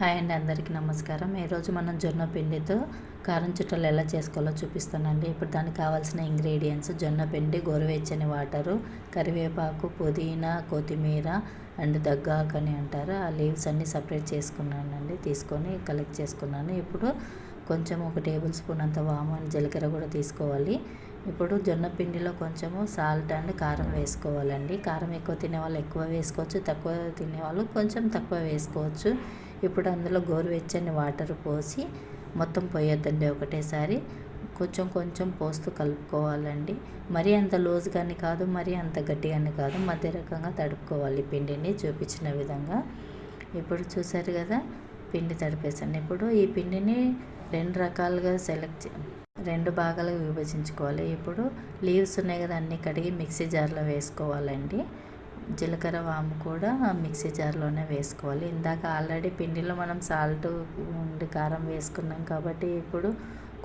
Hi అండి అందరికీ నమస్కారం. ఈరోజు మనం జొన్న పిండితో కారం చుట్టలు ఎలా చేసుకోవాలో చూపిస్తానండి. ఇప్పుడు దానికి కావాల్సిన ఇంగ్రీడియంట్స్ జొన్న పిండి గోరువెచ్చని వాటరు కరివేపాకు పుదీనా కొత్తిమీర అండ్ దగ్గాకు అని అంటారు. ఆ లీవ్స్ అన్నీ సపరేట్ చేసుకున్నానండి తీసుకొని కలెక్ట్ చేసుకున్నాను. ఇప్పుడు కొంచెం ఒక టేబుల్ స్పూన్ అంత వాము అండ్ జీలకర్ర కూడా తీసుకోవాలి. ఇప్పుడు జొన్న పిండిలో కొంచెము సాల్ట్ అండ్ కారం వేసుకోవాలండి. కారం ఎక్కువ తినే వాళ్ళు ఎక్కువ వేసుకోవచ్చు తక్కువ తినేవాళ్ళు కొంచెం తక్కువ వేసుకోవచ్చు. ఇప్పుడు అందులో గోరువెచ్చని వాటర్ పోసి మొత్తం పోయొద్దండి ఒకటేసారి. కొంచెం కొంచెం పోస్తూ కలుపుకోవాలండి. మరీ అంత లూజ్ కాదు మరీ అంత గట్టిగాని కాదు. మధ్య రకంగా తడుపుకోవాలి పిండిని చూపించిన విధంగా. ఇప్పుడు చూసారు కదా పిండి తడిపేసాను. ఇప్పుడు ఈ పిండిని రెండు రకాలుగా సెలెక్ట్ రెండు భాగాలుగా విభజించుకోవాలి. ఇప్పుడు లీవ్స్ ఉన్నాయి కదా అన్నీ కడిగి మిక్సీ జార్లో వేసుకోవాలండి. జీలకర్ర వాము కూడా మిక్సీ జార్లోనే వేసుకోవాలి. ఇందాక ఆల్రెడీ పిండిలో మనం సాల్ట్ ఉండి కారం వేసుకున్నాం కాబట్టి ఇప్పుడు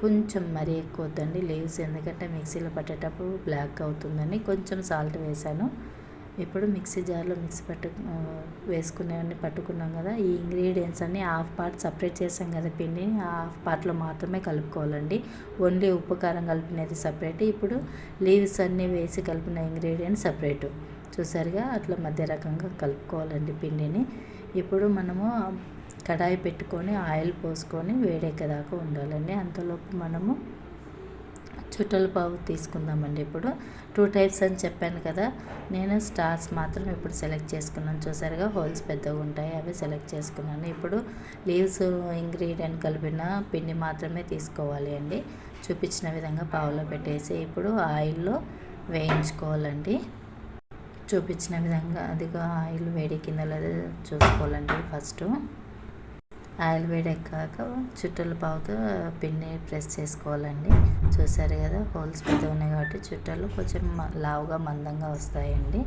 కొంచెం మరీ ఎక్కువ వద్దండి లీవ్స్ ఎందుకంటే మిక్సీలో పట్టేటప్పుడు బ్లాక్ అవుతుందని కొంచెం సాల్ట్ వేసాను ఇప్పుడు మిక్సీ జార్లో మిక్సీ పట్టు వేసుకునేవన్నీ పట్టుకున్నాం కదా ఈ ఇంగ్రీడియంట్స్ అన్నీ హాఫ్ పార్ట్ సపరేట్ చేసాం కదా పిండిని హాఫ్ పార్ట్లో మాత్రమే కలుపుకోవాలండి. ఓన్లీ ఉప్పు కారం కలిపినది సపరేట్. ఇప్పుడు లీవ్స్ అన్నీ వేసి కలిపిన ఇంగ్రీడియంట్స్ సపరేటు. చూసారుగా? అట్లా మధ్య రకంగా కలుపుకోవాలండి పిండిని. ఇప్పుడు మనము కడాయి పెట్టుకొని ఆయిల్ పోసుకొని వేడెక్కేదాకా ఉండాలండి. అంతలోపు మనము చుట్టల పావు తీసుకుందామండి ఇప్పుడు. టూ టైప్స్ అని చెప్పాను కదా. నేను స్టార్స్ మాత్రం ఇప్పుడు సెలెక్ట్ చేసుకున్నాను. చూసారుగా? హోల్స్ పెద్దగా ఉంటాయి. అవి సెలెక్ట్ చేసుకున్నాను. ఇప్పుడు లీవ్స్ ఇంగ్రీడియంట్ కలిపిన పిండి మాత్రమే తీసుకోవాలి అండి. చూపించిన విధంగా పావులో పెట్టేసి ఇప్పుడు ఆయిల్లో వేయించుకోవాలండి. చూపించిన విధంగా అదిగా ఆయిల్ వేడి కింద లేదా చూసుకోవాలండి ఫస్ట్. ఆయిల్ వేడెక్కాక చుట్టలు పావుతో పిండి ప్రెస్ చేసుకోవాలండి. చూసారు కదా హోల్స్ పెద్ద ఉన్నాయి కాబట్టి చుట్టలు కొంచెం లావుగా మందంగా వస్తాయండి.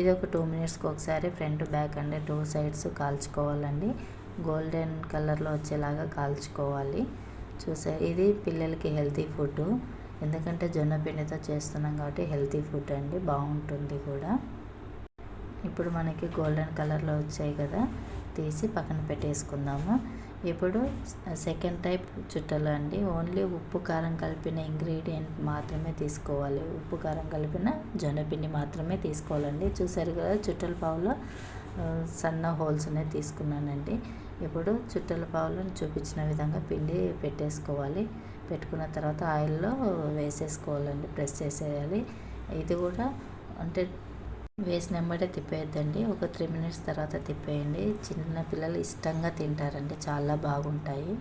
ఇది ఒక టూ మినిట్స్కి ఒకసారి ఫ్రంట్ బ్యాక్ అంటే టూ సైడ్స్ కాల్చుకోవాలండి. గోల్డెన్ కలర్లో వచ్చేలాగా కాల్చుకోవాలి. చూసారు ఇది పిల్లలకి హెల్తీ ఫుడ్ ఎందుకంటే జొన్న పిండితో చేస్తున్నాం కాబట్టి హెల్తీ ఫుడ్ అండి బాగుంటుంది కూడా. ఇప్పుడు మనకి గోల్డెన్ కలర్లో వచ్చాయి కదా తీసి పక్కన పెట్టేసుకుందాము. ఇప్పుడు సెకండ్ టైప్ చుట్టలు అండి. ఓన్లీ ఉప్పు కారం కలిపిన ఇంగ్రీడియంట్ మాత్రమే తీసుకోవాలి. ఉప్పు కారం కలిపిన జొన్నపిండి మాత్రమే తీసుకోవాలండి. చూసారు కదా చుట్టల పావులో సన్న హోల్స్ అనేవి తీసుకున్నానండి. ఇప్పుడు చుట్టల పావులను చూపించిన విధంగా పిండి పెట్టేసుకోవాలి. పెట్టుకున్న తర్వాత ఆయిల్లో వేసేసుకోవాలండి ప్రెస్ చేసేయాలి. ఇది కూడా అంటే వేసిన వెంబడే తిప్పేయద్దండి. ఒక త్రీ మినిట్స్ తర్వాత తిప్పేయండి. చిన్న పిల్లలు ఇష్టంగా తింటారండి. చాలా బాగుంటాయి.